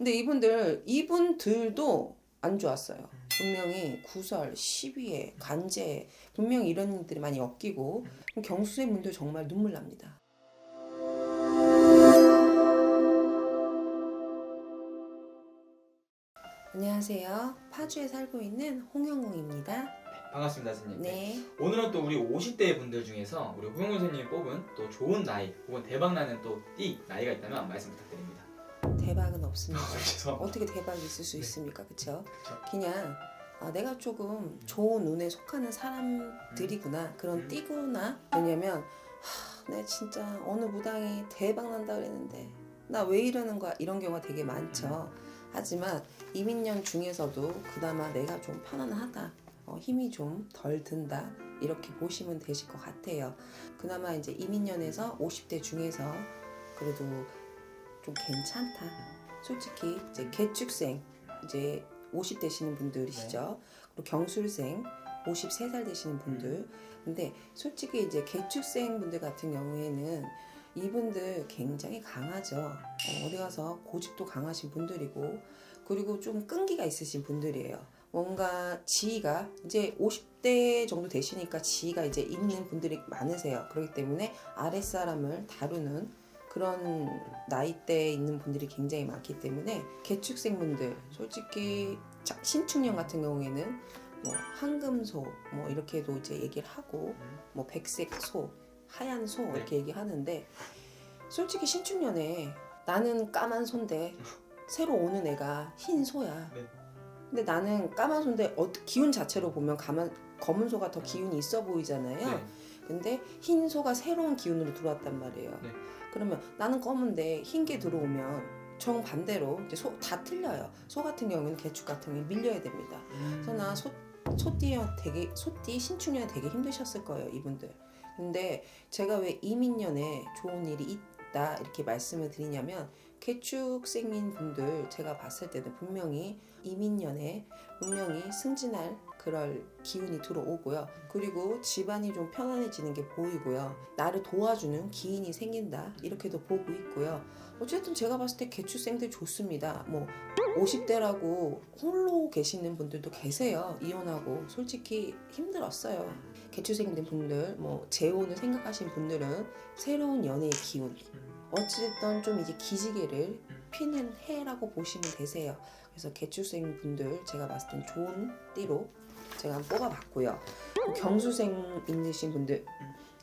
근데 이분들 이분들도 안 좋았어요. 분명히 구설, 시비에, 간제 분명히 이런 일들이 많이 엮이고 경수생 분들 정말 눈물 납니다. 안녕하세요. 파주에 살고 있는 홍영웅입니다. 반갑습니다, 선생님. 네. 오늘은 또 우리 50대 분들 중에서 우리 호영 선생님이 뽑은 또 좋은 나이 혹은 대박 나는 또 띠 나이가 있다면 말씀 부탁드립니다. 대박은 없습니다. 죄송합니다. 어떻게 대박이 있을 수 네. 있습니까? 그쵸? 그쵸. 그냥 아, 내가 조금 좋은 운에 속하는 사람들이구나 그런 음. 띠구나 왜냐면 하, 내 진짜 어느 무당이 대박 난다 그랬는데 나 왜 이러는 거야 이런 경우가 되게 많죠 하지만 이민년 중에서도 그나마 내가 좀 편안하다 어, 힘이 좀 덜 든다 이렇게 보시면 되실 것 같아요 그나마 이제 이민년에서 50대 중에서 그래도 좀 괜찮다 솔직히 이제 개축생 이제 50 되시는 분들이시죠. 그리고 경술생 53살 되시는 분들. 근데 솔직히 이제 개축생 분들 같은 경우에는 이분들 굉장히 강하죠. 어, 어디 가서 고집도 강하신 분들이고 그리고 좀 끈기가 있으신 분들이에요. 뭔가 지위가 이제 50대 정도 되시니까 지위가 이제 있는 분들이 많으세요. 그렇기 때문에 아랫사람을 다루는 그런 나이대에 있는 분들이 굉장히 많기 때문에 개축생분들 솔직히 자- 신축년 같은 경우에는 뭐 황금소 뭐 이렇게도 이제 얘기를 하고 뭐 백색 소 하얀 소 네. 이렇게 얘기하는데 솔직히 신축년에 나는 까만 소인데 새로 오는 애가 흰 소야 네. 근데 나는 까만 소인데 어, 기운 자체로 보면 가만, 검은 소가 더 기운이 있어 보이잖아요 네. 근데 흰 소가 새로운 기운으로 들어왔단 말이에요. 네. 그러면 나는 검은데 흰 게 들어오면 정 반대로 이제 소 다 틀려요. 소 같은 경우는 개축 같은 경우는 밀려야 됩니다. 음. 그래서 나 소, 소띠 되게 소띠 신축년에 되게 힘드셨을 거예요 이분들. 근데 제가 왜 이민년에 좋은 일이 있다 이렇게 말씀을 드리냐면 개축 생인 분들 제가 봤을 때는 분명히 이민년에 분명히 승진할 그럴 기운이 들어오고요. 그리고 집안이 좀 편안해지는 게 보이고요. 나를 도와주는 기인이 생긴다 이렇게도 보고 있고요. 어쨌든 제가 봤을 때 개축생들 좋습니다. 뭐 50대라고 홀로 계시는 분들도 계세요. 이혼하고 솔직히 힘들었어요. 개축생들 분들, 뭐 재혼을 생각하신 분들은 새로운 연애의 기운. 어찌됐든 좀 이제 기지개를 피는 해라고 보시면 되세요. 그래서 개축생 분들 제가 봤을 땐 좋은 띠로 제가 뽑아봤고요. 또 경수생 있으신 분들.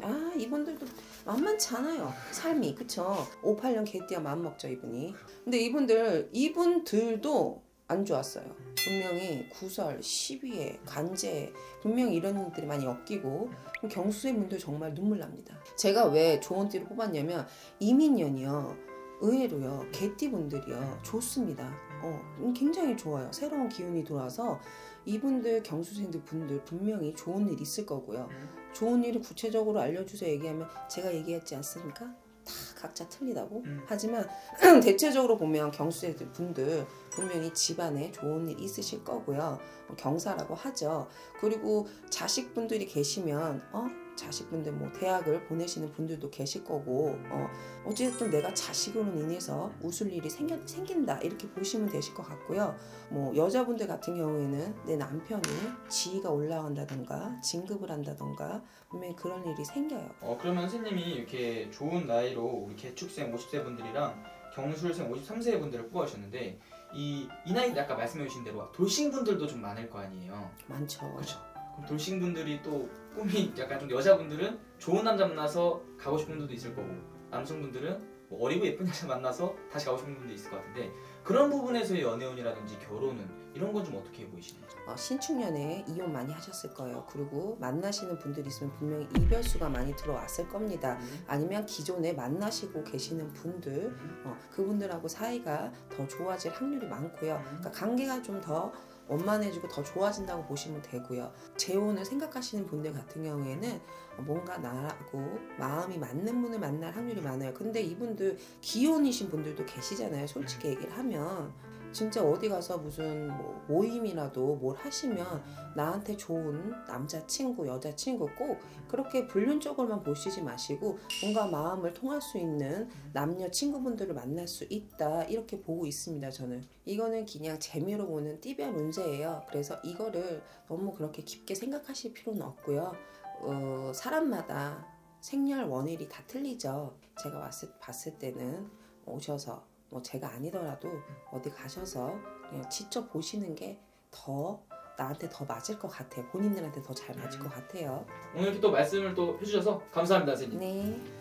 아 이분들도 만만치 않아요. 삶이 그쵸? 58년 개띠야 마음먹죠 이분이. 근데 이분들 이분들도 안 좋았어요. 분명히 구설 시비에 간제 분명히 이런 일들이 많이 엮이고 경수생 분들 정말 눈물 납니다. 제가 왜 좋은 띠를 뽑았냐면 이민년이요 의외로요 개띠 분들이요. 좋습니다. 어 음, 굉장히 좋아요. 새로운 기운이 들어와서 이분들 경수생들 분들 분명히 좋은 일 있을 거고요. 좋은 일을 구체적으로 알려주세요. 얘기하면 제가 얘기했지 않습니까? 다 각자 틀리다고? 음. 하지만 대체적으로 보면 경수애들 분들 분명히 집안에 좋은 일 있으실 거고요. 경사라고 하죠. 그리고 자식분들이 계시면 어? 자식분들 뭐 대학을 보내시는 분들도 계실 거고 어? 어쨌든 내가 자식으로 인해서 웃을 일이 생겨, 생긴다. 이렇게 보시면 되실 것 같고요. 뭐 여자분들 같은 경우에는 내 남편이 지위가 올라간다던가 진급을 한다던가 분명히 그런 일이 생겨요. 어, 그러면 선생님이 이렇게 좋은 나이로 우리 개축생 50세 분들이랑 경술생 53세 분들을 뽑아주셨는데 이, 이 나이 때 아까 말씀해 주신 대로 돌싱 분들도 좀 많을 거 아니에요. 많죠. 그렇죠. 그럼 돌싱 분들이 또 꿈이 약간 좀 여자분들은 좋은 남자 만나서 가고 싶은 분들도 있을 거고 남성분들은 뭐 어리고 예쁜 여자 만나서 다시 가고 싶은 분도 있을 것 같은데 그런 부분에서의 연애운이라든지 결혼은 이런 건 좀 어떻게 보이시나요? 어, 신축년에 이혼 많이 하셨을 거예요. 그리고 만나시는 분들이 있으면 분명히 이별수가 많이 들어왔을 겁니다. 아니면 기존에 만나시고 계시는 분들 어, 그분들하고 사이가 더 좋아질 확률이 많고요. 그러니까 관계가 좀더 원만해지고 더 좋아진다고 보시면 되고요. 재혼을 생각하시는 분들 같은 경우에는 뭔가 나하고 마음이 맞는 분을 만날 확률이 많아요. 근데 이분들 기혼이신 분들도 계시잖아요. 솔직히 얘기를 하면 진짜 어디 가서 무슨 뭐 모임이라도 뭘 하시면 나한테 좋은 남자친구, 여자친구 꼭 그렇게 불륜 쪽으로만 보시지 마시고 뭔가 마음을 통할 수 있는 남녀 친구분들을 만날 수 있다 이렇게 보고 있습니다 저는. 이거는 그냥 재미로 보는 띠별 운세예요. 그래서 이거를 너무 그렇게 깊게 생각하실 필요는 없고요. 어, 사람마다 생렬 원일이 다 틀리죠. 제가 왔을, 봤을 때는 오셔서 뭐 제가 아니더라도 어디 가셔서 직접 보시는 게 더 나한테 더 맞을 것 같아요. 본인들한테 더 잘 맞을 것 같아요. 오늘 이렇게 또 말씀을 또 해주셔서 감사합니다, 선생님. 네